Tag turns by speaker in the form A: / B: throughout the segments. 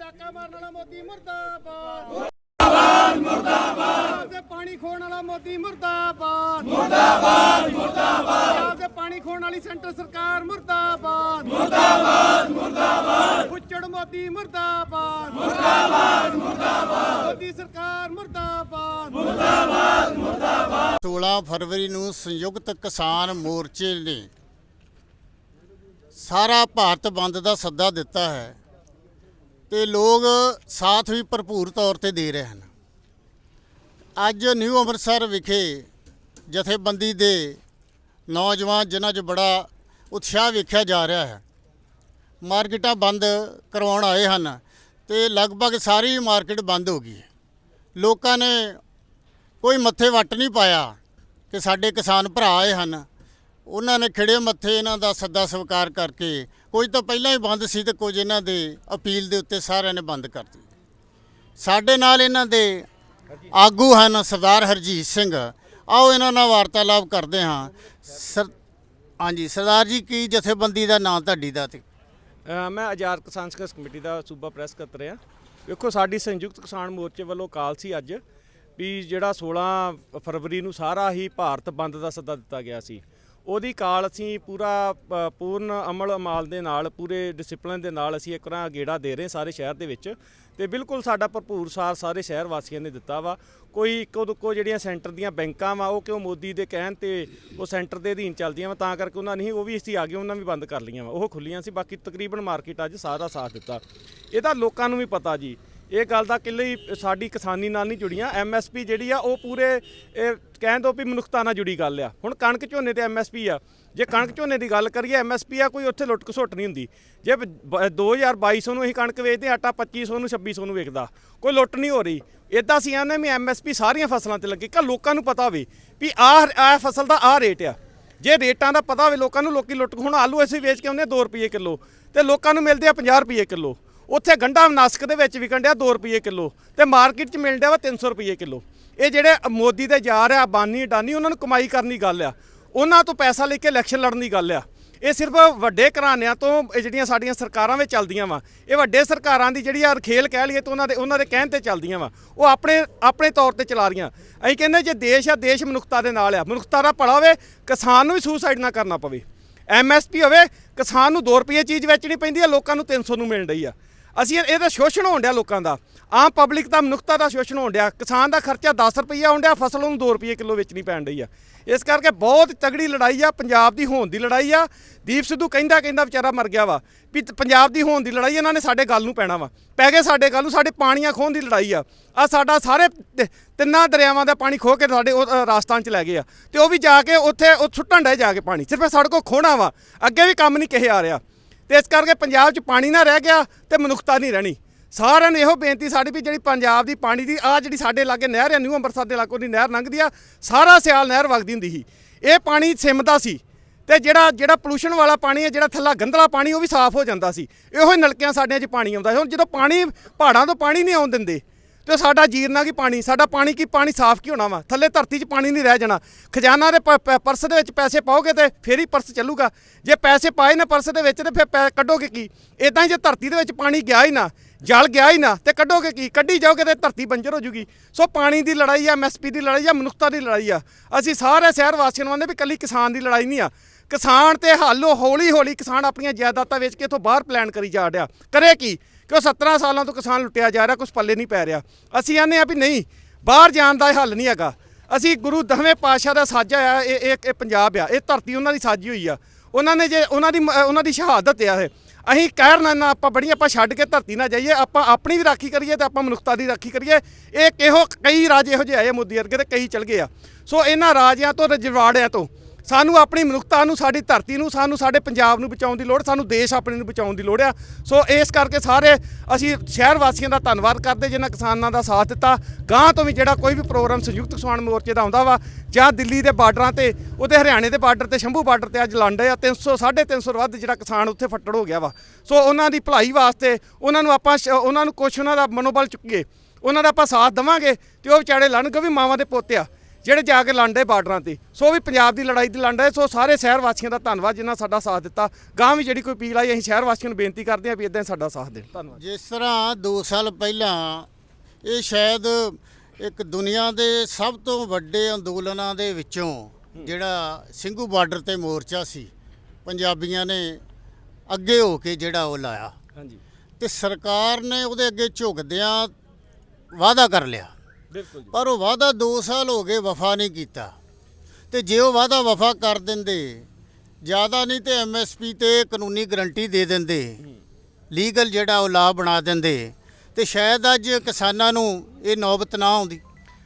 A: ਡਾਕਾ ਮਾਰਨ ਵਾਲਾ ਮੋਦੀ, ਮੁਰਦਾਬਾਦ। ਮੁਰਦਾਬਾਦ ਮੁਰਦਾਬਾਦ। ਤੇ ਪਾਣੀ ਖੋਣ ਵਾਲਾ ਮੋਦੀ, ਮੁਰਦਾਬਾਦ। ਮੁਰਦਾਬਾਦ ਮੁਰਦਾਬਾਦ। ਤੇ ਪਾਣੀ ਖੋਣ ਵਾਲੀ ਸੈਂਟਰ ਸਰਕਾਰ, ਮੁਰਦਾਬਾਦ। ਮੁਰਦਾਬਾਦ ਮੁਰਦਾਬਾਦ। ਉੱਚੜ ਮੋਦੀ, ਮੁਰਦਾਬਾਦ। ਮੁਰਦਾਬਾਦ ਮੁਰਦਾਬਾਦ। ਮੋਦੀ ਸਰਕਾਰ, ਮੁਰਦਾਬਾਦ।
B: 16 ਫਰਵਰੀ ਨੂੰ ਸੰਯੁਕਤ ਕਿਸਾਨ ਮੋਰਚੇ ਨੇ ਸਾਰਾ ਭਾਰਤ ਬੰਦ ਦਾ ਸੱਦਾ ਦਿੱਤਾ ਹੈ। ਤੇ ਲੋਕ ਸਾਥ ਵੀ ਭਰਪੂਰ ਤੌਰ ਤੇ ਦੇ ਰਹੇ ਹਨ। ਅੱਜ ਨਿਊ ਅੰਮ੍ਰਿਤਸਰ ਵਿਖੇ ਜਥੇਬੰਦੀ ਦੇ ਨੌਜਵਾਨ ਜਿਨ੍ਹਾਂ 'ਚ ਬੜਾ ਉਤਸ਼ਾਹ ਵੇਖਿਆ ਜਾ ਰਿਹਾ ਹੈ, ਮਾਰਕੀਟਾਂ ਬੰਦ ਕਰਵਾਉਣ ਆਏ ਹਨ ਤੇ ਲਗਭਗ ਸਾਰੀ ਮਾਰਕੀਟ ਬੰਦ ਹੋ ਗਈ ਹੈ। ਲੋਕਾਂ ਨੇ ਕੋਈ ਮੱਥੇ ਵੱਟ ਨਹੀਂ ਪਾਇਆ ਕਿ ਸਾਡੇ ਕਿਸਾਨ ਭਰਾ ਆਏ ਹਨ। ਉਹਨਾਂ ਨੇ ਖਿੜੇ ਮੱਥੇ ਇਹਨਾਂ ਦਾ ਸੱਦਾ ਸਵੀਕਾਰ ਕਰਕੇ ਕੁਝ ਤਾਂ ਪਹਿਲਾਂ ਹੀ ਬੰਦ ਸੀ ਤੇ ਕੁਝ ਇਹਨਾਂ ਦੇ ਅਪੀਲ ਦੇ ਉੱਤੇ ਸਾਰਿਆਂ ਨੇ ਬੰਦ ਕਰ ਦਿੱਤੀ। ਸਾਡੇ ਨਾਲ ਇਹਨਾਂ ਦੇ ਆਗੂ ਹਨ ਸਰਦਾਰ ਹਰਜੀਤ ਸਿੰਘ। ਆਓ ਇਹਨਾਂ ਨਾਲ ਵਾਰਤਾਲਾਪ ਕਰਦੇ ਹਾਂ। ਸਰ, ਹਾਂਜੀ, ਸਰਦਾਰ ਜੀ, ਕੀ ਜਥੇਬੰਦੀ ਦਾ ਨਾਂ ਤੁਹਾਡੀ ਦਾ ਤੇ?
C: ਮੈਂ ਆਜ਼ਾਦ ਕਿਸਾਨ ਸੰਘਰਸ਼ ਕਮੇਟੀ ਦਾ ਸੂਬਾ ਪ੍ਰੈਸ ਸਕੱਤਰ ਆ ਵੇਖੋ, ਸਾਡੀ ਸੰਯੁਕਤ ਕਿਸਾਨ ਮੋਰਚੇ ਵੱਲੋਂ ਕਾਲ ਸੀ ਅੱਜ ਵੀ ਜਿਹੜਾ 16 ਫਰਵਰੀ ਨੂੰ ਸਾਰਾ ਹੀ ਭਾਰਤ ਬੰਦ ਦਾ ਸੱਦਾ ਦਿੱਤਾ ਗਿਆ ਸੀ। ਉਹਦੀ ਕਾਲ ਅਸੀਂ ਪੂਰਾ ਅ, ਪੂਰਨ ਅਮਲ ਅਮਾਲ ਦੇ ਨਾਲ ਪੂਰੇ ਡਿਸਪਲਿਨ ਦੇ ਨਾਲ ਅਸੀਂ ਇੱਕ ਤਰ੍ਹਾਂ ਗੇੜਾ ਦੇ ਰਹੇ ਸਾਰੇ ਸ਼ਹਿਰ ਦੇ ਵਿੱਚ। ਤੇ ਬਿਲਕੁਲ ਸਾਡਾ ਭਰਪੂਰ ਸਾਥ ਸਾਰੇ ਸ਼ਹਿਰ ਵਾਸੀਆਂ ਨੇ ਦਿੱਤਾ ਵਾ। ਕੋਈ ਇੱਕੋ ਦੁੱਕੋ ਜਿਹੜੀਆਂ ਸੈਂਟਰ ਦੀਆਂ ਬੈਂਕਾਂ ਵਾ ਉਹ ਕਿਉਂ ਮੋਦੀ ਦੇ ਕਹਿਣ ਤੇ ਉਹ ਸੈਂਟਰ ਦੇ ਅਧੀਨ ਚੱਲਦੀਆਂ ਵਾ ਤਾਂ ਕਰਕੇ ਉਹਨਾਂ ਨਹੀਂ ਉਹ ਵੀ ਅਸੀਂ ਆ ਗਏ ਉਹਨਾਂ ਵੀ ਬੰਦ ਕਰ ਲਈਆਂ ਵਾ। ਉਹ ਖੁੱਲੀਆਂ ਸੀ ਬਾਕੀ ਤਕਰੀਬਨ ਮਾਰਕੀਟ ਅੱਜ ਸਾਰਾ ਸਾਥ ਦਿੱਤਾ। ਇਹਦਾ ਲੋਕਾਂ ਨੂੰ ਵੀ ਪਤਾ ਜੀ। ਇਹ ਗੱਲ ਦਾ ਕਿੱਲੀ ਸਾਡੀ ਕਿਸਾਨੀ ਨਾਲ ਨਹੀਂ ਜੁੜੀਆਂ। ਐਮਐਸਪੀ ਜਿਹੜੀ ਆ ਉਹ ਪੂਰੇ ਕਹਿਣ ਦੋ ਵੀ ਮਨੁੱਖਤਾ ਨਾਲ ਜੁੜੀ ਗੱਲ ਆ। ਹੁਣ ਕਣਕ ਝੋਨੇ ਤੇ ਐਮਐਸਪੀ ਆ। ਜੇ ਕਣਕ ਝੋਨੇ ਦੀ ਗੱਲ ਕਰੀਏ ਐਮਐਸਪੀ ਆ ਕੋਈ ਉੱਥੇ ਲੁੱਟ ਘਸੁੱਟ ਨਹੀਂ ਹੁੰਦੀ। ਜੇ ਬ- ਬ- 2200 ਨੂੰ ਅਸੀਂ ਕਣਕ ਵੇਚਦੇ ਹਾਂ, ਆਟਾ 2500 ਨੂੰ 2600 ਨੂੰ ਵਿਕਦਾ ਕੋਈ ਲੁੱਟ ਨਹੀਂ ਹੋ ਰਹੀ। ਇਦਾਂ ਅਸੀਂ ਆਨੇ ਵੀ ਐਮਐਸਪੀ ਸਾਰੀਆਂ ਫਸਲਾਂ ਤੇ ਲੱਗੇ। ਕਿ ਲੋਕਾਂ ਨੂੰ ਪਤਾ ਹੋਵੇ ਵੀ ਆਹ ਆਹ ਫਸਲ ਦਾ ਆਹ ਰੇਟ ਆ। ਜੇ ਰੇਟਾਂ ਦਾ ਪਤਾ ਹੋਵੇ ਲੋਕਾਂ ਨੂੰ ਲੋਕੀ ਲੁੱਟ ਹੁਣ ਆਲੂ ਅਸੀਂ ਵੇਚ ਕੇ ਆਉਂਦੇ 2 ਰੁਪਏ ਕਿਲੋ। ਤੇ ਲੋਕਾਂ ਨੂੰ ਮਿਲਦੇ ਆ 50 ਰੁਪਏ ਕਿਲੋ। ਉੱਥੇ ਗੰਢਾ ਨਾਸਕ ਦੇ ਵਿੱਚ ਵਿਕਣ ਡਿਆ 2 ਰੁਪਏ ਕਿਲੋ ਤੇ ਮਾਰਕੀਟ 'ਚ ਮਿਲ ਡਿਆ ਵਾ 300 ਰੁਪਏ ਕਿਲੋ। ਇਹ ਜਿਹੜੇ ਮੋਦੀ ਦੇ ਜਾ ਰਿਹਾ ਬਾਨੀ ਅਡਾਨੀ ਉਹਨਾਂ ਨੂੰ ਕਮਾਈ ਕਰਨ ਦੀ ਗੱਲ ਆ। ਉਹਨਾਂ ਤੋਂ ਪੈਸਾ ਲੈ ਕੇ ਇਲੈਕਸ਼ਨ ਲੜਨ ਦੀ ਗੱਲ ਆ। ਇਹ ਸਿਰਫ ਵੱਡੇ ਘਰਾਣਿਆਂ ਤੋਂ ਇਹ ਜਿਹੜੀਆਂ ਸਾਡੀਆਂ ਸਰਕਾਰਾਂ ਵਿੱਚ ਚੱਲਦੀਆਂ ਵਾ, ਇਹ ਵੱਡੇ ਸਰਕਾਰਾਂ ਦੀ ਜਿਹੜੀ ਆ ਖੇਲ ਕਹਿ ਲਈਏ ਤਾਂ ਉਹਨਾਂ ਦੇ ਉਹਨਾਂ ਦੇ ਕਹਿਣ ਤੇ ਚੱਲਦੀਆਂ ਵਾ। ਉਹ ਆਪਣੇ ਆਪਣੇ ਤੌਰ ਤੇ ਚਲਾ ਰਹੀਆਂ। ਅਸੀਂ ਕਹਿੰਦੇ ਜੇ ਦੇਸ਼ ਆ, ਦੇਸ਼ ਮਨੁੱਖਤਾ ਦੇ ਨਾਲ ਆ। ਮਨੁੱਖਤਾ ਦਾ ਭਲਾ ਹੋਵੇ, ਕਿਸਾਨ ਨੂੰ ਵੀ ਸੁਸਾਈਡ ਨਾ ਕਰਨਾ ਪਵੇ। ਐਮਐਸਪੀ ਹੋਵੇ, ਕਿਸਾਨ ਨੂੰ 2 ਰੁਪਏ ਚੀਜ਼ ਵੇਚਣੀ ਪੈਂਦੀ ਆ, ਲੋਕਾਂ ਨੂੰ 300 ਨੂੰ ਮਿਲਣ ਡਈ ਆ। ਅਸੀਂ ਇਹਦਾ ਸ਼ੋਸ਼ਣ ਹੋਣ ਡਿਆ ਲੋਕਾਂ ਦਾ। ਆਮ ਪਬਲਿਕ ਦਾ ਮਨੁੱਖਤਾ ਦਾ ਸ਼ੋਸ਼ਣ ਹੋਣ ਡਿਆ। ਕਿਸਾਨ ਦਾ ਖਰਚਾ 10 ਰੁਪਈਆ ਹੋਣ ਡਿਆ, ਫਸਲ ਨੂੰ 2 ਰੁਪਏ ਕਿਲੋ ਵੇਚਣੀ ਪੈਣ ਡਈ ਆ। ਇਸ ਕਰਕੇ ਬਹੁਤ ਤਗੜੀ ਲੜਾਈ ਆ, ਪੰਜਾਬ ਦੀ ਹੋਣ ਦੀ ਲੜਾਈ ਆ। ਦੀਪ ਸਿੱਧੂ ਕਹਿੰਦਾ ਕਹਿੰਦਾ ਵਿਚਾਰਾ ਮਰ ਗਿਆ ਵਾ। ਵੀ ਪੰਜਾਬ ਦੀ ਹੋਣ ਦੀ ਲੜਾਈ ਇਹਨਾਂ ਨੇ ਸਾਡੇ ਗੱਲ ਨੂੰ ਪੈਣਾ ਵਾ। ਪੈ ਗਏ ਸਾਡੇ ਗੱਲ ਨੂੰ, ਸਾਡੇ ਪਾਣੀਆਂ ਖੋਹਣ ਦੀ ਲੜਾਈ ਆ। ਆ ਸਾਡਾ ਸਾਰੇ ਤ- ਤਿੰਨਾਂ ਦਰਿਆਵਾਂ ਦਾ ਪਾਣੀ ਖੋਹ ਕੇ ਸਾਡੇ ਉਹ ਰਾਜਸਥਾਨ ਚ ਲੈ ਗਏ ਆ। ਤੇ ਉਹ ਵੀ ਜਾ ਕੇ ਉੱਥੇ, ਉਹ ਸੁੱਟਣ ਡੇ ਜਾ ਕੇ ਪਾਣੀ। ਸਿਰਫ ਸਾਡੇ ਕੋਲ ਖੋਣਾ ਵਾ। ਅੱਗੇ ਵੀ ਕੰਮ ਨਹੀਂ ਕਿਹੇ ਆ ਰਿਹਾ। ਤੇ ਇਸ ਕਰਕੇ ਪੰਜਾਬ 'ਚ ਪਾਣੀ ਨਾ ਰਹਿ ਗਿਆ ਤੇ ਮਨੁੱਖਤਾ ਨਹੀਂ ਰਹਿਣੀ। ਸਾਰਿਆਂ ਨੇ ਇਹੋ ਬੇਨਤੀ ਸਾਡੀ ਵੀ ਜਿਹੜੀ ਪੰਜਾਬ ਦੀ ਪਾਣੀ ਦੀ ਆ ਜਿਹੜੀ ਸਾਡੇ ਲਾਗੇ ਨਹਿਰ ਹੈ ਨਿਊ ਅੰਮ੍ਰਿਤਸਰ ਦੇ ਲਾਗੋਂ ਦੀ ਨਹਿਰ ਲੰਘਦੀ ਆ, ਸਾਰਾ ਸਿਆਲ ਨਹਿਰ ਵਗਦੀ ਹੁੰਦੀ ਸੀ। ਇਹ ਪਾਣੀ ਸਿਮਦਾ ਸੀ ਤੇ ਜਿਹੜਾ ਜਿਹੜਾ ਪੋਲੂਸ਼ਨ ਵਾਲਾ ਪਾਣੀ ਹੈ ਜਿਹੜਾ ਥੱਲਾ ਗੰਦਲਾ ਪਾਣੀ, ਉਹ ਵੀ ਸਾਫ਼ ਹੋ ਜਾਂਦਾ ਸੀ। ਇਹੋ ਹੀ ਨਲਕਿਆਂ ਸਾਡਿਆਂ 'ਚ ਪਾਣੀ ਆਉਂਦਾ ਸੀ। ਹੁਣ ਜਦੋਂ ਪਾਣੀ, ਪਹਾੜਾਂ ਤੋਂ ਪਾਣੀ ਨਹੀਂ ਆਉਣ ਦਿੰਦੇ ਤੇ ਸਾਡਾ ਜੀਰਨਾ ਕੀ ਪਾਣੀ? ਸਾਡਾ ਪਾਣੀ ਕੀ ਪਾਣੀ ਸਾਫ਼ ਕੀ ਹੋਣਾ ਵਾ? ਥੱਲੇ ਧਰਤੀ 'ਚ ਪਾਣੀ ਨਹੀਂ ਰਹਿ ਜਾਣਾ। ਖਜ਼ਾਨਾ ਦੇ ਪ- ਪ- ਪਰਸ ਦੇ ਵਿੱਚ ਪੈਸੇ ਪਾਓਗੇ ਤੇ ਫੇਰ ਹੀ ਪਰਸ ਚੱਲੂਗਾ। ਜੇ ਪੈਸੇ ਪਾਏ ਨਾ ਪਰਸ ਦੇ ਵਿੱਚ ਤੇ ਫਿਰ ਪੈ- ਕੱਢੋਗੇ ਕੀ? ਇਦਾਂ ਹੀ ਜੇ ਧਰਤੀ ਦੇ ਵਿੱਚ ਪਾਣੀ ਗਿਆ ਹੀ ਨਾ, ਜਲ ਗਿਆ ਹੀ ਨਾ, ਤੇ ਕੱਢੋਗੇ ਕੀ? ਕੱਢੀ ਜਾਓਗੇ ਤੇ ਧਰਤੀ ਬੰਜਰ ਹੋ ਜੂਗੀ। ਸੋ ਪਾਣੀ ਦੀ ਲੜਾਈ ਆ ਐਮਐਸਪੀ ਦੀ ਲੜਾਈ ਆ, ਮਨੁੱਖਤਾ ਦੀ ਲੜਾਈ ਆ। ਅਸੀਂ ਸਾਰੇ ਸ਼ਹਿਰ ਵਾਸੀਆਂ ਨੂੰ ਆਂਦੇ ਵੀ ਕੱਲੀ ਕਿਸਾਨ ਦੀ ਲੜਾਈ ਨਹੀਂ ਆ। ਕਿਸਾਨ ਤੇ ਹੱਲ ਹੌਲੀ ਹੌਲੀ ਕਿਸਾਨ ਆਪਣੀਆਂ ਜਾਇਦਾਦਾਂ ਵੇਚ ਕੇ ਇਥੋਂ ਬਾਹਰ ਪਲਾਨ ਕਰੀ ਜਾ ਰਿਹਾ। ਕਰੇ ਕੀ? ਕਿ ਉਹ 17 ਸਾਲਾਂ ਤੋਂ ਕਿਸਾਨ ਲੁੱਟਿਆ ਜਾ ਰਿਹਾ ਕੁਝ ਪੱਲੇ ਨਹੀਂ ਪੈ ਰਿਹਾ। ਅਸੀਂ ਆਨੇ ਆ ਵੀ ਨਹੀਂ, ਬਾਹਰ ਜਾਣ ਦਾ ਇਹ ਹੱਲ ਨਹੀਂ ਹੈਗਾ। ਅਸੀਂ ਗੁਰੂ ਦਸਵੇਂ ਪਾਤਸ਼ਾਹ ਦਾ ਸਾਜਾ ਆ, ਇਹ ਇਹ ਪੰਜਾਬ ਆ। ਇਹ ਧਰਤੀ ਉਹਨਾਂ ਦੀ ਸਾਜੀ ਹੋਈ ਆ। ਉਹਨਾਂ ਨੇ ਜੇ, ਉਹਨਾਂ ਦੀ ਮ- ਉਹਨਾਂ ਦੀ ਸ਼ਹਾਦਤ ਆ ਇਹ। ਅਸੀਂ ਕਹਿਰ ਨਾ ਨਾ ਆਪਾਂ ਬੜੀ ਆਪਾਂ ਛੱਡ ਕੇ ਧਰਤੀ ਨਾ ਜਾਈਏ, ਆਪਾਂ ਆਪਣੀ ਵੀ ਰਾਖੀ ਕਰੀਏ ਤੇ ਆਪਾਂ ਮਨੁੱਖਤਾ ਦੀ ਰਾਖੀ ਕਰੀਏ। ਇਹ ਕਿਹੋ, ਕਈ ਰਾਜ ਇਹੋ ਜਿਹੇ ਆਏ ਮੋਦੀ ਵਰਗੇ ਤੇ ਕਈ ਚਲ ਗਏ ਆ। ਸੋ ਇਹਨਾਂ ਰਾਜਿਆਂ ਤੋਂ ਰਜਵਾੜਿਆਂ ਤੋਂ ਸਾਨੂੰ ਆਪਣੀ ਮਨੁੱਖਤਾ ਨੂੰ, ਸਾਡੀ ਧਰਤੀ ਨੂੰ, ਸਾਨੂੰ ਸਾਡੇ ਪੰਜਾਬ ਨੂੰ ਬਚਾਉਣ ਦੀ ਲੋੜ, ਸਾਨੂੰ ਦੇਸ਼ ਆਪਣੇ ਨੂੰ ਬਚਾਉਣ ਦੀ ਲੋੜ ਆ। ਸੋ ਇਸ ਕਰਕੇ ਸਾਰੇ ਅਸੀਂ ਸ਼ਹਿਰ ਵਾਸੀਆਂ ਦਾ ਧੰਨਵਾਦ ਕਰਦੇ, ਜਿਨ੍ਹਾਂ ਕਿਸਾਨਾਂ ਦਾ ਸਾਥ ਦਿੱਤਾ। ਗਾਂ ਤੋਂ ਵੀ ਜਿਹੜਾ ਕੋਈ ਵੀ ਪ੍ਰੋਗਰਾਮ ਸੰਯੁਕਤ ਕਿਸਾਨ ਮੋਰਚੇ ਦਾ ਆਉਂਦਾ ਵਾ, ਜਾਂ ਦਿੱਲੀ ਦੇ ਬਾਰਡਰਾਂ ਤੇ, ਉਹਦੇ ਹਰਿਆਣੇ ਦੇ ਬਾਰਡਰ ਤੇ, ਸ਼ੰਭੂ ਬਾਰਡਰ ਤੇ ਅੱਜ ਲੰਡੇ ਆ 300 350 ਤੋਂ ਵੱਧ ਜਿਹੜਾ ਕਿਸਾਨ ਉੱਥੇ ਫੱਟੜ ਹੋ ਗਿਆ ਵਾ। ਸੋ ਉਹਨਾਂ ਦੀ ਭਲਾਈ ਵਾਸਤੇ ਉਹਨਾਂ ਨੂੰ ਆਪਾਂ ਸ਼- ਉਹਨਾਂ ਨੂੰ ਕੁਛ ਉਹਨਾਂ ਦਾ ਮਨੋਬਲ ਚੁੱਕੀਏ, ਉਹਨਾਂ ਦਾ ਆਪਾਂ ਸਾਥ ਦੇਵਾਂਗੇ, ਤੇ ਉਹ ਵਿਚਾਰੇ ਲੜਨਗੇ ਵੀ ਮਾਵਾਂ ਦੇ ਪੋਤੇ ਆ। ਜਿਹੜੇ ਜਾ ਕੇ ਲੜਦੇ ਬਾਰਡਰਾਂ ਤੇ। ਸੋ ਵੀ ਪੰਜਾਬ ਦੀ ਲੜਾਈ ਦੀ ਲੜਦੇ ਸੋ ਸਾਰੇ ਸ਼ਹਿਰ ਵਾਸੀਆਂ ਦਾ ਧੰਨਵਾਦ ਜਿਨ੍ਹਾਂ ਸਾਡਾ ਸਾਥ ਦਿੱਤਾ। ਗਾਂ ਵੀ ਜਿਹੜੀ ਕੋਈ ਅਪੀਲ ਆਈ ਅਸੀਂ ਸ਼ਹਿਰ ਵਾਸੀਆਂ ਨੂੰ ਬੇਨਤੀ ਕਰਦੇ ਹਾਂ ਵੀ ਇਦਾਂ ਸਾਡਾ ਸਾਥ ਦੇਣ। ਧੰਨਵਾਦ।
B: ਜਿਸ ਤਰ੍ਹਾਂ 2 ਸਾਲ ਪਹਿਲਾਂ ਇਹ ਸ਼ਾਇਦ ਇੱਕ ਦੁਨੀਆ ਦੇ ਸਭ ਤੋਂ ਵੱਡੇ ਅੰਦੋਲਨਾਂ ਦੇ ਵਿੱਚੋਂ ਜਿਹੜਾ ਸਿੰਘੂ ਬਾਰਡਰ ਤੇ ਮੋਰਚਾ ਸੀ ਪੰਜਾਬੀਆਂ ਨੇ ਅੱਗੇ ਹੋ ਕੇ ਜਿਹੜਾ ਉਹ ਲਾਇਆ।
C: ਹਾਂਜੀ।
B: ਤੇ ਸਰਕਾਰ ਨੇ ਉਹਦੇ ਅੱਗੇ ਝੁਕਦਿਆਂ ਵਾਅਦਾ ਕਰ ਲਿਆ।
C: ਬਿਲਕੁਲ ਜੀ।
B: ਪਰ ਉਹ ਵਾਅਦਾ 2 ਸਾਲ ਹੋ ਗਏ ਵਫਾ ਨਹੀਂ ਕੀਤਾ। ਤੇ ਜੇ ਉਹ ਵਾਅਦਾ ਵਫਾ ਕਰ ਦਿੰਦੇ ਜ਼ਿਆਦਾ ਨਹੀਂ ਤੇ ਐਮਐਸਪੀ ਤੇ ਕਾਨੂੰਨੀ ਗਰੰਟੀ ਦੇ ਦਿੰਦੇ ਲੀਗਲ ਜਿਹੜਾ ਉਹ ਲਾਅ ਬਣਾ ਦਿੰਦੇ ਤੇ ਸ਼ਾਇਦ ਅੱਜ ਕਿਸਾਨਾਂ ਨੂੰ ਇਹ ਨੌਬਤ ਨਾ ਆਉਂਦੀ।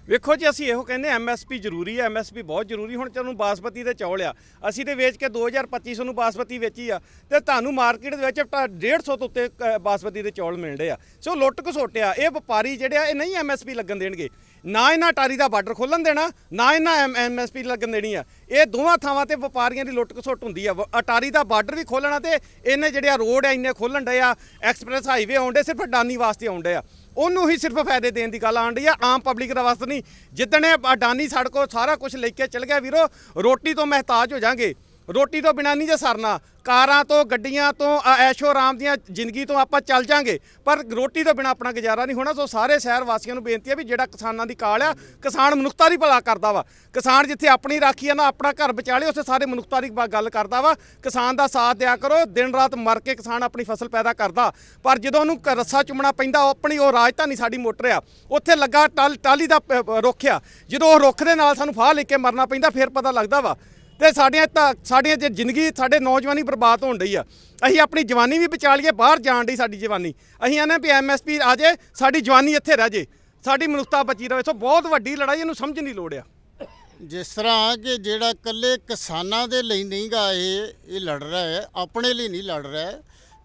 C: ਵੇਖੋ ਜੀ ਅਸੀਂ ਇਹੋ ਕਹਿੰਦੇ ਐਮਐਸਪੀ ਜ਼ਰੂਰੀ ਹੈ ਐਮਐਸਪੀ ਬਹੁਤ ਜ਼ਰੂਰੀ। ਹੁਣ ਤੁਹਾਨੂੰ ਬਾਸਮਤੀ ਦੇ ਚੌਲ ਆ। ਅਸੀਂ ਤੇ ਵੇਚ ਕੇ 2025 ਨੂੰ ਬਾਸਪਤੀ ਵੇਚੀ ਆ। ਤੇ ਤੁਹਾਨੂੰ ਮਾਰਕੀਟ ਦੇ ਵਿੱਚ ਤਾਂ 150 ਤੋਂ ਉੱਤੇ ਅ, ਬਾਸਮਤੀ ਦੇ ਚੌਲ ਮਿਲਦੇ ਆ। ਸੋ ਲੁੱਟ ਘਸੋਟਿਆ ਇਹ ਵਪਾਰੀ ਜਿਹੜੇ ਆ ਇਹ ਨਹੀਂ ਐਮਐਸਪੀ ਲੱਗਣ ਦੇਣਗੇ। ਨਾ ਇਹਨਾਂ ਅਟਾਰੀ ਦਾ ਬਾਰਡਰ ਖੋਲਣ ਦੇਣਾ ਨਾ ਇਹਨਾਂ ਐਮਐਸਪੀ ਲੱਗਣ ਦੇਣੀ ਆ। ਇਹ ਦੋਵਾਂ ਥਾਵਾਂ ਤੇ ਵਪਾਰੀਆਂ ਦੀ ਲੁੱਟ ਘਸੋਟ ਹੁੰਦੀ ਆ। ਵ- ਅਟਾਰੀ ਦਾ ਬਾਰਡਰ ਵੀ ਖੋਲਣਾ ਤੇ ਇਹਨੇ ਜਿਹੜੇ ਆ ਰੋਡ ਆ ਇੰਨੇ ਖੋਲਣ ਡਏ ਆ। ਐਕਸਪ੍ਰੈਸ ਹਾਈਵੇ ਆਉਂਦੇ ਸਿਰਫ ਅਡਾਨੀ ਵਾਸਤੇ ਆਉਂਦੇ ਆ। ਉਹਨੂੰ ਹੀ ਸਿਰਫ ਫਾਇਦੇ ਦੇਣ ਦੀ ਗੱਲ ਆਣ ਰਹੀ ਆ, ਆਮ ਪਬਲਿਕ ਦਾ ਵਾਸਤੇ ਨਹੀਂ। ਜਿੱਦਣ ਅਡਾਨੀ ਸਾਡੇ ਕੋਲ ਸਾਰਾ ਕੁਝ ਲੈ ਕੇ ਚਲ ਗਿਆ ਵੀਰੋ, ਰੋਟੀ ਤੋਂ ਮਹਿਤਾਜ ਹੋ ਜਾਾਂਗੇ। ਰੋਟੀ ਤੋਂ ਬਿਨਾਂ ਨਹੀਂ ਜੇ ਸਰਨਾ। ਕਾਰਾਂ ਤੋਂ, ਗੱਡੀਆਂ ਤੋਂ ਐਸ਼ੋ ਆਰਾਮ ਦੀਆਂ ਜ਼ਿੰਦਗੀ ਤੋਂ ਆਪਾਂ ਚੱਲ ਜਾਾਂਗੇ। ਪਰ ਰੋਟੀ ਤੋਂ ਬਿਨਾਂ ਆਪਣਾ ਗੁਜ਼ਾਰਾ ਨਹੀਂ ਹੋਣਾ। ਸੋ ਸਾਰੇ ਸ਼ਹਿਰ ਵਾਸੀਆਂ ਨੂੰ ਬੇਨਤੀ ਹੈ ਵੀ ਜਿਹੜਾ ਕਿਸਾਨਾਂ ਦੀ ਕਾਲ ਆ, ਕਿਸਾਨ ਮਨੁੱਖਤਾ ਦੀ ਭਲਾ ਕਰਦਾ ਵਾ। ਕਿਸਾਨ ਜਿੱਥੇ ਆਪਣੀ ਰਾਖੀ ਆ ਨਾ, ਆਪਣਾ ਘਰ ਬਚਾਲੇ ਉੱਥੇ ਸਾਰੇ ਮਨੁੱਖਤਾ ਦੀ ਬ- ਗੱਲ ਕਰਦਾ ਵਾ। ਕਿਸਾਨ ਦਾ ਸਾਥ ਦਿਆ ਕਰੋ, ਦਿਨ ਰਾਤ ਮਰ ਕੇ ਕਿਸਾਨ ਆਪਣੀ ਫਸਲ ਪੈਦਾ ਕਰਦਾ। ਪਰ ਜਦੋਂ ਉਹਨੂੰ ਕ- ਰੱਸਾ ਚੁੰਮਣਾ ਪੈਂਦਾ, ਉਹ ਆਪਣੀ ਉਹ ਰਾਜਧਾਨੀ ਸਾਡੀ ਮੋਟਰ ਆ। ਉੱਥੇ ਲੱਗਾ ਟਲ ਟਾਲੀ ਦਾ ਪ- ਰੁੱਖ ਆ। ਜਦੋਂ ਉਹ ਰੁੱਖ ਦੇ ਨਾਲ ਸਾਨੂੰ ਫਾਹ ਲੈ ਕੇ ਮਰਨਾ ਪੈਂਦਾ, ਫਿਰ ਪਤਾ ਲੱਗਦਾ ਵਾ ਤੇ ਸਾਡੀਆਂ ਤਾਂ ਸਾਡੀਆਂ ਜੇ ਜ਼ਿੰਦਗੀ ਸਾਡੇ ਨੌਜਵਾਨੀ ਬਰਬਾਦ ਹੋਣ ਡਈ ਆ। ਅਸੀਂ ਆਪਣੀ ਜਵਾਨੀ ਵੀ ਬਚਾ ਲਈਏ, ਬਾਹਰ ਜਾਣ ਦੀ ਸਾਡੀ ਜਵਾਨੀ। ਅਸੀਂ ਆਨੇ ਵੀ ਐਮਐਸਪੀ ਆ ਜੇ, ਸਾਡੀ ਜਵਾਨੀ ਇੱਥੇ ਰਹਿ ਜੇ। ਸਾਡੀ ਮਨੁੱਖਤਾ ਬਚੀ ਰਵੇ ਸੋ ਬਹੁਤ ਵੱਡੀ ਲੜਾਈ, ਇਹਨੂੰ ਸਮਝਣ ਦੀ ਲੋੜ ਆ।
B: ਜਿਸ ਤਰ੍ਹਾਂ ਕਿ ਜਿਹੜਾ ਇਕੱਲੇ ਕਿਸਾਨਾਂ ਦੇ ਲਈ ਨਹੀਂਗਾ ਇਹ ਇਹ ਲੜ ਰਿਹਾ ਹੈ, ਆਪਣੇ ਲਈ ਨਹੀਂ ਲੜ ਰਿਹਾ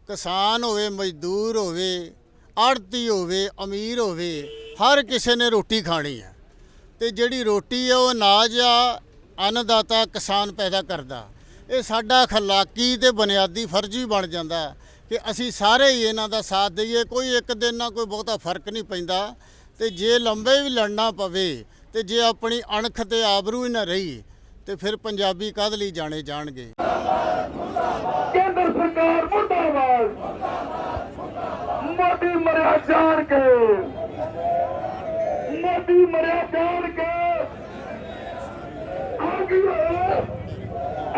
B: ਕਿਸਾਨ ਹੋਵੇ, ਮਜ਼ਦੂਰ ਹੋਵੇ ਆੜਤੀ ਹੋਵੇ, ਅਮੀਰ ਹੋਵੇ, ਹਰ ਕਿਸੇ ਨੇ ਰੋਟੀ ਖਾਣੀ ਹੈ। ਤੇ ਜਿਹੜੀ ਰੋਟੀ ਹੈ ਉਹ ਅਨਾਜ ਆ ਅੰਨਦਾਤਾ ਕਿਸਾਨ ਪੈਦਾ ਕਰਦਾ। ਇਹ ਸਾਡਾ ਖਲਾਕੀ ਤੇ ਬੁਨਿਆਦੀ ਫਰਜ਼ ਹੀ ਬਣ ਜਾਂਦਾ ਕਿ ਅਸੀਂ ਸਾਰੇ ਹੀ ਇਹਨਾਂ ਦਾ ਸਾਥ ਦਈਏ, ਕੋਈ ਇੱਕ ਦਿਨ ਨਾਲ ਕੋਈ ਬਹੁਤਾ ਫ਼ਰਕ ਨਹੀਂ ਪੈਂਦਾ ਤੇ ਜੇ ਲੰਬੇ ਵੀ ਲੜਨਾ ਪਵੇ ਤੇ ਜੇ ਆਪਣੀ ਅਣਖ ਤੇ ਆਬਰੂ ਹੀ ਨਾ ਰਹੀ ਤੇ ਫਿਰ ਪੰਜਾਬੀ ਕਦ ਲਈ ਜਾਣੇ ਜਾਣਗੇ?
D: ਕੇਂਦਰ ਸਰਕਾਰ ਮੁਰਦਾਬਾਦ। ਮੋਦੀ ਮਰਿਆ ਜਾਣ ਕੇ। ਮੋਦੀ ਮਰਿਆ ਜਾਣ ਕੇ ਆਗੀ ਹੋਇਆ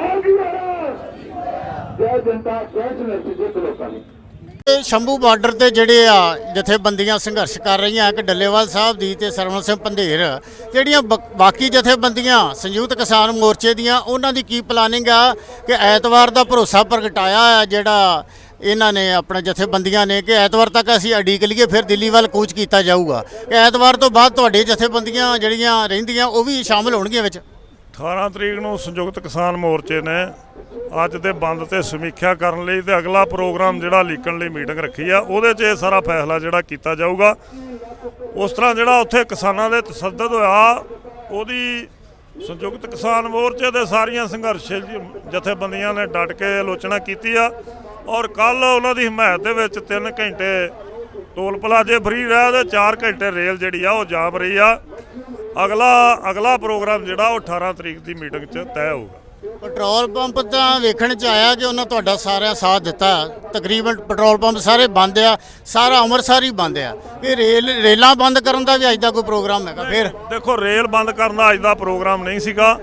D: ਆਗੀ ਹੋਇਆ ਜੈ ਜਨਤਾ ਫੈਸਲੇ ਸੀ ਜਿੱਤ ਲੋਕਾਂ ਨੇ
B: ਇਹ ਸ਼ੰਭੂ ਬਾਰਡਰ ਤੇ ਜਿਹੜੇ ਆ ਜਥੇਬੰਦੀਆਂ ਸੰਘਰਸ਼ ਕਰ ਰਹੀਆਂ, ਇੱਕ ਡੱਲੇਵਾਲ ਸਾਹਿਬ ਦੀ ਤੇ ਸਰਵਣ ਸਿੰਘ ਪੰਧੇਰ, ਜਿਹੜੀਆਂ ਬਕ- ਬਾਕੀ ਜਥੇਬੰਦੀਆਂ, ਸੰਯੁਕਤ ਕਿਸਾਨ ਮੋਰਚੇ ਦੀਆਂ, ਉਹਨਾਂ ਦੀ ਕੀ ਪਲਾਨਿੰਗ ਆ ਕਿ ਐਤਵਾਰ ਦਾ ਭਰੋਸਾ ਪ੍ਰਗਟਾਇਆ ਹੈ ਜਿਹੜਾ ਇਹਨਾਂ ਨੇ ਆਪਣੇ ਜਥੇਬੰਦੀਆਂ ਨੇ ਕਿ ਐਤਵਾਰ ਤੱਕ ਅਸੀਂ ਅਡੀਕ ਲਈਏ, ਫਿਰ ਦਿੱਲੀ ਵੱਲ ਕੂਚ ਕੀਤਾ ਜਾਊਗਾ। ਐਤਵਾਰ ਤੋਂ ਬਾਅਦ ਤੁਹਾਡੇ ਜਥੇਬੰਦੀਆਂ ਜਿਹੜੀਆਂ ਰਹਿੰਦੀਆਂ, ਉਹ ਵੀ ਸ਼ਾਮਲ ਹੋਣਗੀਆਂ ਵਿੱਚ।
E: 18 ਤਰੀਕ ਨੂੰ ਸੰਯੁਕਤ ਕਿਸਾਨ ਮੋਰਚੇ ਨੇ ਅੱਜ ਦੇ ਬੰਦ ਤੇ ਸਮੀਖਿਆ ਕਰਨ ਲਈ ਤੇ ਅਗਲਾ ਪ੍ਰੋਗਰਾਮ ਜਿਹੜਾ ਲੀਕਣ ਲਈ ਮੀਟਿੰਗ ਰੱਖੀ ਆ, ਉਹਦੇ 'ਚ ਇਹ ਸਾਰਾ ਫੈਸਲਾ ਜਿਹੜਾ ਕੀਤਾ ਜਾਊਗਾ। ਉਸ ਤਰ੍ਹਾਂ ਜਿਹੜਾ ਉੱਥੇ ਕਿਸਾਨਾਂ ਦੇ ਤਸੱਦਦ ਹੋਇਆ, ਉਹਦੀ ਸੰਯੁਕਤ ਕਿਸਾਨ ਮੋਰਚੇ ਦੇ ਸਾਰੀਆਂ ਸੰਘਰਸ਼ ਜਥੇਬੰਦੀਆਂ ਨੇ ਡਟ ਕੇ ਆਲੋਚਨਾ ਕੀਤੀ ਆ ਔਰ ਕੱਲ ਉਹਨਾਂ ਦੀ ਹਮਾਇਤ ਦੇ ਵਿੱਚ 3 ਘੰਟੇ ਟੋਲ ਪਲਾਜੇ ਫਰੀ ਰਿਹਾ ਤੇ 4 ਘੰਟੇ ਰੇਲ ਜਿਹੜੀ ਆ, ਉਹ ਜਾਮ ਰਹੀ ਆ। ਅਗਲਾ ਅਗਲਾ ਪ੍ਰੋਗਰਾਮ ਜਿਹੜਾ ਉਹ 18 ਤਰੀਕ ਦੀ ਮੀਟਿੰਗ 'ਚ ਤੈਅ ਹੋਊਗਾ।
B: ਪੈਟਰੋਲ ਪੰਪ ਤਾਂ ਵੇਖਣ ਚ ਆਇਆ ਕਿ ਉਹਨਾਂ ਤੁਹਾਡਾ ਸਾਰਿਆਂ ਸਾਥ ਦਿੱਤਾ। ਤਕਰੀਬਨ ਪੈਟਰੋਲ ਪੰਪ ਸਾਰੇ ਬੰਦ ਆ ਸਾਰਾ ਅੰਮ੍ਰਿਤਸਰ ਹੀ ਬੰਦ ਆ। ਇਹ ਰੇਲ ਰੇਲਾਂ ਬੰਦ ਕਰਨ ਦਾ ਵੀ ਅੱਜ ਦਾ ਕੋਈ ਪ੍ਰੋਗਰਾਮ ਹੈਗਾ ਫਿਰ?
E: ਦੇਖੋ ਰੇਲ ਬੰਦ ਕਰਨ ਦਾ ਅੱਜ ਦਾ ਪ੍ਰੋਗਰਾਮ ਨਹੀਂ ਸੀਗਾ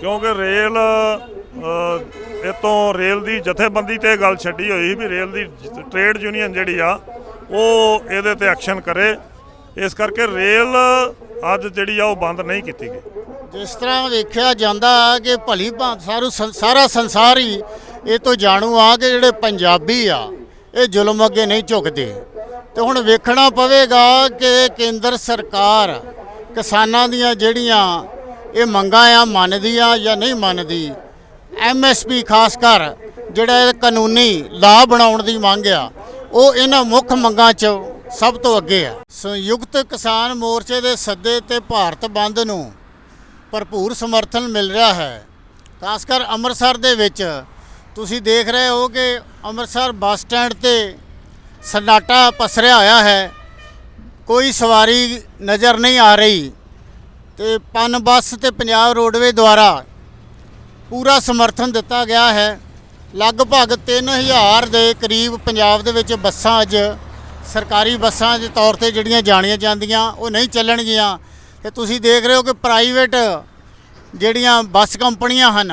E: ਕਿਉਂਕਿ ਰੇਲ ਅ, ਇਹ ਤੋਂ ਰੇਲ ਦੀ ਜਥੇਬੰਦੀ ਤੇ ਗੱਲ ਛੱਡੀ ਹੋਈ ਵੀ ਰੇਲ ਦੀ ਟ੍ਰੇਡ ਯੂਨੀਅਨ ਜਿਹੜੀ ਆ ਉਹ ਇਹਦੇ ਤੇ ਐਕਸ਼ਨ ਕਰੇ। ਇਸ ਕਰਕੇ ਰੇਲ ਅੱਜ ਜਿਹੜੀ ਆ ਉਹ ਬੰਦ ਨਹੀਂ ਕੀਤੀ ਗਈ।
B: ਜਿਸ ਤਰ੍ਹਾਂ ਵੇਖਿਆ ਜਾਂਦਾ ਕਿ ਭਲੀ ਭਾਂਤ ਸਾਰੂ ਸੰ- ਸਾਰਾ ਸੰਸਾਰ ਹੀ ਇਹ ਤੋਂ ਜਾਣੂ ਆ ਕਿ ਜਿਹੜੇ ਪੰਜਾਬੀ ਆ, ਇਹ ਜ਼ੁਲਮ ਅੱਗੇ ਨਹੀਂ ਝੁਕਦੇ। ਤੇ ਹੁਣ ਵੇਖਣਾ ਪਵੇਗਾ ਕਿ ਕੇਂਦਰ ਸਰਕਾਰ ਕਿਸਾਨਾਂ ਦੀਆਂ ਜਿਹੜੀਆਂ ਇਹ ਮੰਗਾਂ ਆ, ਮੰਨਦੀ ਆ ਜਾਂ ਨਹੀਂ ਮੰਨਦੀ ਐਮਐਸਪੀ ਖਾਸ ਕਰ ਜਿਹੜਾ ਇਹ ਕਾਨੂੰਨੀ ਲਾਅ ਬਣਾਉਣ ਦੀ ਮੰਗ ਆ, ਉਹ ਇਹਨਾਂ ਮੁੱਖ ਮੰਗਾਂ 'ਚ ਸਭ ਤੋਂ ਅੱਗੇ ਆ। ਸੰਯੁਕਤ ਕਿਸਾਨ ਮੋਰਚੇ ਦੇ ਸੱਦੇ ਤੇ ਭਾਰਤ ਬੰਦ ਨੂੰ ਭਰਪੂਰ ਸਮਰਥਨ ਮਿਲ ਰਿਹਾ ਹੈ। ਖਾਸ ਕਰ ਅੰਮ੍ਰਿਤਸਰ ਦੇ ਵਿੱਚ ਤੁਸੀਂ ਦੇਖ ਰਹੇ ਹੋ ਕਿ ਅੰਮ੍ਰਿਤਸਰ ਬੱਸ ਸਟੈਂਡ ਤੇ ਸਨਾਟਾ ਪਸਰਿਆ ਹੋਇਆ ਹੈ। ਕੋਈ ਸਵਾਰੀ ਨਜ਼ਰ ਨਹੀਂ ਆ ਰਹੀ ਤੇ ਪਨ ਬੱਸ ਤੇ ਪੰਜਾਬ ਰੋਡਵੇ ਦੁਆਰਾ ਪੂਰਾ ਸਮਰਥਨ ਦਿੱਤਾ ਗਿਆ ਹੈ। ਲਗਭਗ 3000 ਦੇ ਕਰੀਬ ਪੰਜਾਬ ਦੇ ਵਿੱਚ ਬੱਸਾਂ ਅੱਜ ਸਰਕਾਰੀ ਬੱਸਾਂ ਦੇ ਤੌਰ ਤੇ ਜਿਹੜੀਆਂ ਜਾਣੀਆਂ ਜਾਂਦੀਆਂ, ਉਹ ਨਹੀਂ ਚੱਲਣਗੀਆਂ। ਤੇ ਤੁਸੀਂ ਦੇਖ ਰਹੇ ਹੋ ਕਿ ਪ੍ਰਾਈਵੇਟ ਜਿਹੜੀਆਂ ਬੱਸ ਕੰਪਨੀਆਂ ਹਨ,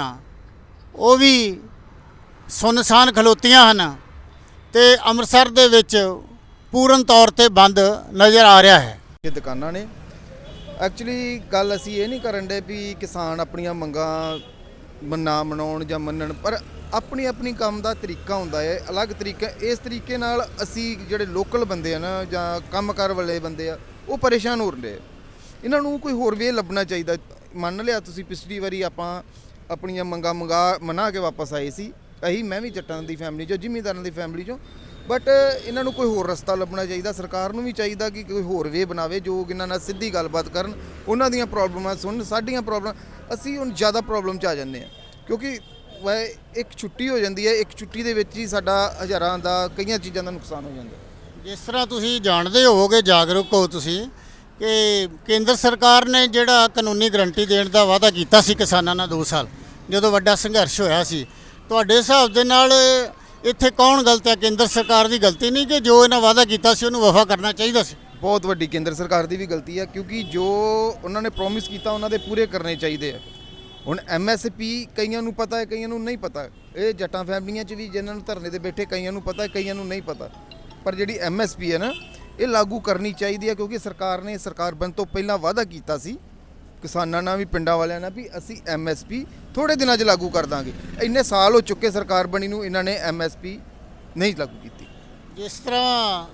B: ਉਹ ਵੀ ਸੁਨਸਾਨ ਖਲੋਤੀਆਂ ਹਨ। ਤੇ ਅੰਮ੍ਰਿਤਸਰ ਦੇ ਵਿੱਚ ਪੂਰਨ ਤੌਰ ਤੇ ਬੰਦ ਨਜ਼ਰ ਆ ਰਿਹਾ ਹੈ।
F: ਇਹ ਦੁਕਾਨਾਂ ਨੇ। ਐਕਚੁਅਲੀ ਗੱਲ ਅਸੀਂ ਇਹ ਨਹੀਂ ਕਰਨ ਦੇ ਵੀ ਕਿਸਾਨ ਆਪਣੀਆਂ ਮੰਗਾਂ ਮੰਨਾ ਮਨਾਉਣ ਜਾਂ ਮੰਨਣ, ਪਰ ਆਪਣੀ ਆਪਣੀ ਕੰਮ ਦਾ ਤਰੀਕਾ ਹੁੰਦਾ ਹੈ, ਅਲੱਗ ਤਰੀਕਾ ਇਸ ਤਰੀਕੇ ਨਾਲ ਅਸੀਂ ਜਿਹੜੇ ਲੋਕਲ ਬੰਦੇ ਆ ਨਾ, ਜਾਂ ਕੰਮਕਾਰ ਵਾਲੇ ਬੰਦੇ ਆ, ਉਹ ਪਰੇਸ਼ਾਨ ਹੋ ਰਹੇ ਆ। ਇਹਨਾਂ ਨੂੰ ਕੋਈ ਹੋਰ ਵੇ ਲੱਭਣਾ ਚਾਹੀਦਾ। ਮੰਨ ਲਿਆ ਤੁਸੀਂ, ਪਿਛਲੀ ਵਾਰੀ ਆਪਾਂ ਆਪਣੀਆਂ ਮੰਗਾਂ ਮੰਗਾ, ਮਨਾ ਕੇ ਵਾਪਸ ਆਏ ਸੀ। ਅਹੀ ਮੈਂ ਵੀ ਜੱਟਾਂ ਦੀ ਫੈਮਿਲੀ ਚੋਂ, ਜ਼ਿਮੀਂਦਾਰਾਂ ਦੀ ਫੈਮਿਲੀ ਚੋਂ। ਬਟ ਇਹਨਾਂ ਨੂੰ ਕੋਈ ਹੋਰ ਰਸਤਾ ਲੱਭਣਾ ਚਾਹੀਦਾ। ਸਰਕਾਰ ਨੂੰ ਵੀ ਚਾਹੀਦਾ ਕਿ ਕੋਈ ਹੋਰ ਵੇ ਬਣਾਵੇ, ਜੋ ਇਹਨਾਂ ਨਾਲ ਸਿੱਧੀ ਗੱਲਬਾਤ ਕਰਨ। ਉਹਨਾਂ ਦੀਆਂ ਪ੍ਰੋਬਲਮਾਂ ਸੁਣਨ, ਸਾਡੀਆਂ ਪ੍ਰੋਬਲਮ ਅਸੀਂ ਹੁਣ ਜ਼ਿਆਦਾ ਪ੍ਰੋਬਲਮ 'ਚ ਆ ਜਾਂਦੇ ਆ ਕਿਉਂਕਿ ਵੈ ਇੱਕ ਛੁੱਟੀ ਹੋ ਜਾਂਦੀ ਹੈ ਇੱਕ ਛੁੱਟੀ ਦੇ ਵਿੱਚ ਹੀ ਸਾਡਾ ਹਜ਼ਾਰਾਂ ਦਾ ਕਈਆਂ ਚੀਜ਼ਾਂ ਦਾ ਨੁਕਸਾਨ ਹੋ ਜਾਂਦਾ।
B: ਜਿਸ ਤਰ੍ਹਾਂ ਤੁਸੀਂ ਜਾਣਦੇ ਹੋਵੋਗੇ ਜਾਗਰੂਕ ਹੋ ਤੁਸੀਂ ਕਿ ਕੇਂਦਰ ਸਰਕਾਰ ਨੇ ਜਿਹੜਾ ਕਾਨੂੰਨੀ ਗਰੰਟੀ ਦੇਣ ਦਾ ਵਾਅਦਾ ਕੀਤਾ ਸੀ ਕਿਸਾਨਾਂ ਨਾਲ 2 ਸਾਲ ਜਦੋਂ ਵੱਡਾ ਸੰਘਰਸ਼ ਹੋਇਆ ਸੀ ਤੁਹਾਡੇ ਹਿਸਾਬ ਦੇ ਨਾਲ ਇੱਥੇ ਕੌਣ ਗਲਤ ਹੈ? ਕੇਂਦਰ ਸਰਕਾਰ ਦੀ ਗਲਤੀ ਨਹੀਂ ਕਿ ਜੋ ਇਹਨਾਂ ਵਾਅਦਾ ਕੀਤਾ ਸੀ ਉਹਨੂੰ ਵਫਾ ਕਰਨਾ ਚਾਹੀਦਾ ਸੀ?
F: ਬਹੁਤ ਵੱਡੀ ਕੇਂਦਰ ਸਰਕਾਰ ਦੀ ਵੀ ਗਲਤੀ ਹੈ ਕਿਉਂਕਿ ਜੋ ਉਹਨਾਂ ਨੇ ਪ੍ਰੋਮਿਸ ਕੀਤਾ ਉਹਨਾਂ ਦੇ ਪੂਰੇ ਕਰਨੇ ਚਾਹੀਦੇ ਆ। ਹੁਣ ਐਮਐਸਪੀ ਕਈਆਂ ਨੂੰ ਪਤਾ ਹੈ, ਕਈਆਂ ਨੂੰ ਨਹੀਂ ਪਤਾ। ਇਹ ਜੱਟਾਂ ਫੈਮਲੀਆਂ 'ਚ ਵੀ ਜਿਨ੍ਹਾਂ ਨੂੰ ਧਰਨੇ ਤੇ ਬੈਠੇ, ਕਈਆਂ ਨੂੰ ਪਤਾ ਹੈ, ਕਈਆਂ ਨੂੰ ਨਹੀਂ ਪਤਾ। ਪਰ ਜਿਹੜੀ ਐਮਐਸਪੀ ਹੈ ਨਾ, ਇਹ ਲਾਗੂ ਕਰਨੀ ਚਾਹੀਦੀ ਹੈ ਕਿਉਂਕਿ ਸਰਕਾਰ ਨੇ, ਸਰਕਾਰ ਬਣ ਤੋਂ ਪਹਿਲਾਂ ਵਾਅਦਾ ਕੀਤਾ ਸੀ, ਕਿਸਾਨਾਂ ਨਾਲ ਵੀ, ਪਿੰਡਾਂ ਵਾਲਿਆਂ ਨਾਲ ਵੀ, ਅਸੀਂ ਐਮਐਸਪੀ ਥੋੜੇ ਦਿਨਾਂ 'ਚ ਲਾਗੂ ਕਰ ਦਾਂਗੇ। ਇੰਨੇ ਸਾਲ ਹੋ ਚੁੱਕੇ ਸਰਕਾਰ ਬਣੀ ਨੂੰ, ਇਹਨਾਂ ਨੇ ਐਮਐਸਪੀ ਨਹੀਂ ਲਾਗੂ ਕੀਤੀ।
B: ਜਿਸ ਤਰ੍ਹਾਂ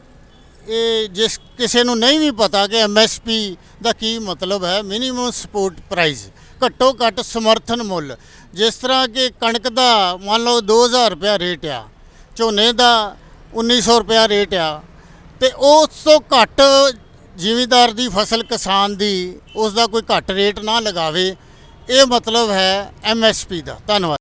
B: ਇਹ ਜਿਸ ਕਿਸੇ ਨੂੰ ਨਹੀਂ ਵੀ ਪਤਾ ਕਿ ਐਮਐਸਪੀ ਦਾ ਕੀ ਮਤਲਬ ਹੈ ਮਿਨੀਮਮ ਸਪੋਰਟ ਪ੍ਰਾਈਸ ਘੱਟੋ ਘੱਟ ਸਮਰਥਨ ਮੁੱਲ। ਜਿਸ ਤਰ੍ਹਾਂ ਕਿ ਕਣਕ ਦਾ ਮੰਨ ਲਓ 2000 ਰੁਪਿਆ ਰੇਟ ਆ, ਝੋਨੇ ਦਾ 1900 ਰੁਪਿਆ ਰੇਟ ਆ, ਤੇ ਉਸ ਤੋਂ ਘੱਟ ਜ਼ਿਮੀਂਦਾਰ ਦੀ ਫਸਲ ਕਿਸਾਨ ਦੀ ਉਸ ਦਾ ਕੋਈ ਘੱਟ ਰੇਟ ਨਾ ਲਗਾਵੇ, ਇਹ ਮਤਲਬ ਹੈ ਐਮਐਸਪੀ ਦਾ। ਧੰਨਵਾਦ।